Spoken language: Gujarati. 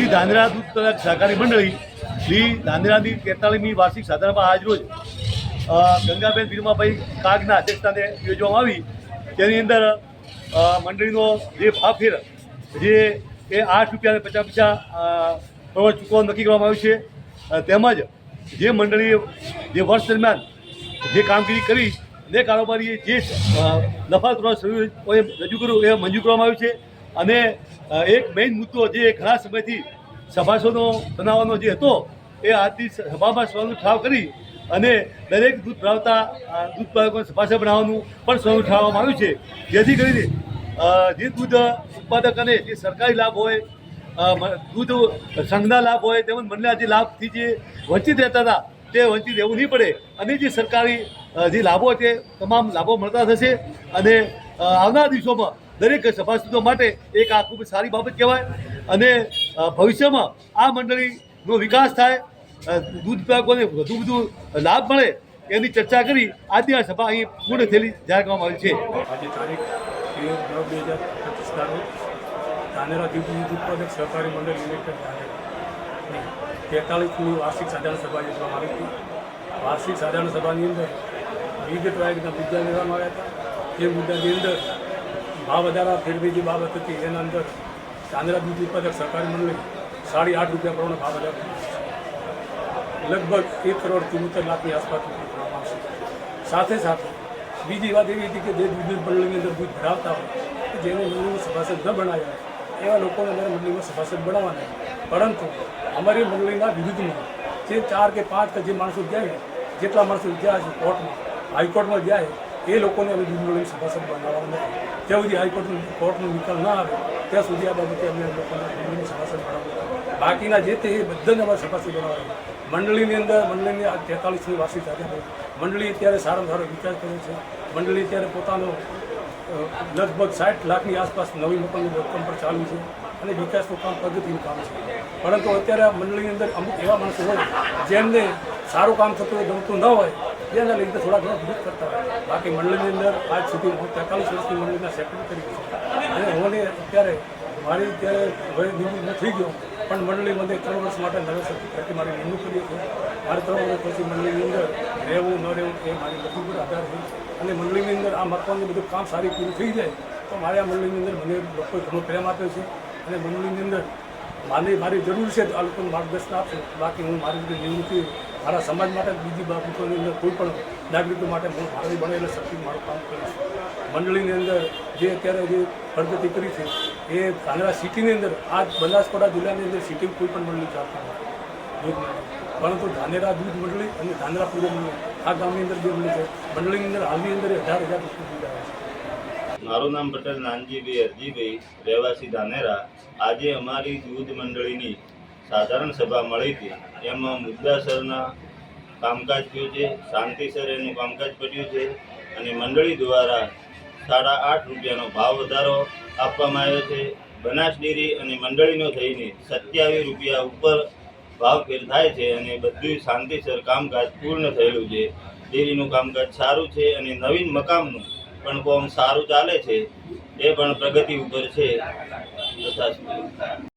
શ્રી ધાંધ્રા દૂધ તલાક સહકારી મંડળી શ્રી ધાંધ્રાની તેતાલીસમી વાર્ષિક સાધારણમાં આજરોજ ગંગાબેન ભીરમાભાઈ કાગના અધ્યક્ષસ્થાને યોજવામાં આવી. તેની અંદર મંડળીનો જે ભાવફેર જે એ આઠ રૂપિયા પચાસ પચાસ અ, ચૂકવવાનું નક્કી કરવામાં આવ્યું છે. તેમજ જે મંડળીએ જે વર્ષ દરમિયાન જે કામગીરી કરી તે કારોબારીએ જે નફા ધોરણ રજૂ કર્યું એ મંજૂર કરવામાં આવ્યું છે. અને એક મેઇન મુદ્દો જે ઘણા સમયથી સભાસદો બનાવવાનો જે હતો એ આજની સભામાં સ્વનું ઠાવ કરી અને દરેક દૂધ ધરાવતા અ, દૂધ ઉત્પાદકોને સભાસદ બનાવવાનું પણ સ્વનું ઠાવવામાં આવ્યું છે. જેથી કરીને જે દૂધ ઉત્પાદક અને જે સરકારી લાભ હોય દૂધ સંઘના લાભ હોય તેમજ મંડળના જે લાભથી જે વંચિત રહેતા હતા તે વંચિત રહેવું નહીં પડે. અને જે સરકારી જે લાભો છે તમામ લાભો મળતા થશે. અને આવનાર દિવસોમાં દરેક સભાસદો માટે એક આ ખૂબ સારી બાબત કહેવાય. અને ભવિષ્યમાં આ મંડળીનો વિકાસ થાય દૂધ ઉત્પાદકોને વધુ વધુ લાભ મળે એની ચર્ચા કરી આજની આ સભા અહીં પૂર્ણ થયેલી જાહેર કરવામાં આવી છે. આજે તારીખ તેર બે હજાર પચીસના રોજ ધાનેરા દૂધ ઉત્પાદક વાર્ષિક સાધારણ સભા યોજવામાં આવી હતી. વાર્ષિક સાધારણ સભાની અંદર વિવિધ રીતના મુદ્દા લેવામાં આવ્યા હતા. તે મુદ્દાની અંદર ભાવ વધારા ફેરવી જે બાબત હતી. એના અંદર ચાંદરા દૂધ ઉત્પાદક સહકારી મંડળી સાડી આઠ રૂપિયા પ્રમાણે ભાવ વધારો લગભગ એક કરોડ ચુમ્મોતેર લાખની આસપાસ સાથે સાથે બીજી વાત એવી હતી કે જે દૂધ મંડળીની અંદર દૂધ ભરાવતા હોય જેને મંડળીમાં સભાસદ ન બનાવ્યા એવા લોકોને અમારે મંડળીમાં સભાસદ બનાવવાના પરંતુ અમારી મંડળીના વિરુદ્ધમાં જે ચાર કે પાંચ કે જે માણસો જાય જેટલા માણસો ગયા છે કોર્ટમાં, હાઈકોર્ટમાં જાય એ લોકોને અમે મંડળીમાં સભાસદ બનાવવાના નથી. જ્યાં સુધી હાઈકોર્ટનો કોર્ટનો નિકાલ ના આવે, ત્યાં સુધી આ બાબતે અમે લોકોને મંડળીમાં સભાસદ બનાવવાના બાકીના જે તે એ બધાને અમારે સભાસદ બનાવવા મંડળીની અંદર, મંડળીની આ તેતાલીસની વાર્ષિક સાથે મંડળી અત્યારે સારામાં સારો વિકાસ કર્યો છે. મંડળી અત્યારે પોતાનો લગભગ સાઠ લાખની આસપાસ નવી મકાનનું બાંધકામ પર ચાલુ છે અને વિકાસનું કામ પ્રગતિનું કામ છે. પરંતુ અત્યારે આ મંડળીની અંદર અમુક એવા માણસો હોય, જેમને સારું કામ થતું હોય, ગમતું ન હોય જેના લીધે થોડા ઘણા દુઃખ કરતા હોય. બાકી મંડળની અંદર આજ સુધી હું તેતાલીસ વર્ષની મંડળીના સેક્રેટરી છું. અને હું અત્યારે મારી અત્યારે હવે નિવૃત્ત થઈ ગયો, પણ મંડળી મને ત્રણ વર્ષ માટે નવે સરથી મારી નિમણૂક કરી છે. મારે ત્રણ વર્ષ પછી મંડળીની અંદર રહેવું, ન રહેવું એ મારી બધું પર આધાર છે. અને મંડળીની અંદર આ મકવાનું બધું કામ સારી પૂરું થઈ જાય, તો મારે આ મંડળીની અંદર મને લોકોએ ઘણો પ્રેમ આપ્યો છે. અને મંડળીની અંદર મારી મારી જરૂર છે તો આ લોકોને માર્ગદર્શન આપશે. બાકી હું મારી રીતે નિવૃત્તિ મારા સમાજ માટે બીજી બાબતોની અંદર કોઈ પણ નાગરિકો માટે હું બને એટલે શક્તિ મારું કામ કરીશ મંડળીની અંદર જે અત્યારે જે પ્રગતિ કરી છે, એ ધાનેરા સિટીની અંદર, આ બનાસકાંઠા જિલ્લાની અંદર સિટી કોઈ પણ મંડળી ચાલતા નથી. પરંતુ ધાનેરા દૂધ મંડળી અને ધાનેરા પૂર્વ મંડળી, આ ગામની અંદર જે મંડળી છે. મંડળીની અંદર હાલની અંદર અઢાર હજાર છે. મારું નામ પટેલ નાનજીભાઈ અરજીભાઈ, રહેવાસી ધાનેરા. આજે અમારી દૂધ મંડળીની સાધારણ સભા મળી હતી. એમાં મુદ્દાસરના કામકાજ થયું છે શાંતિસર એનું કામકાજ પડ્યું છે અને મંડળી દ્વારા સાડા આઠ રૂપિયાનો ભાવ વધારો આપવામાં આવ્યો છે. બનાસ ડેરી અને મંડળીનો થઈને સત્યાવીસ રૂપિયા ઉપર ભાવ ફેર થાય છે અને બધું શાંતિસર કામકાજ પૂર્ણ થયેલું છે. ડેરીનું કામકાજ સારું છે અને નવીન મકામનું પણ કોમ સારું ચાલે છે. એ પણ પ્રગતિ ઉપર છે. તથા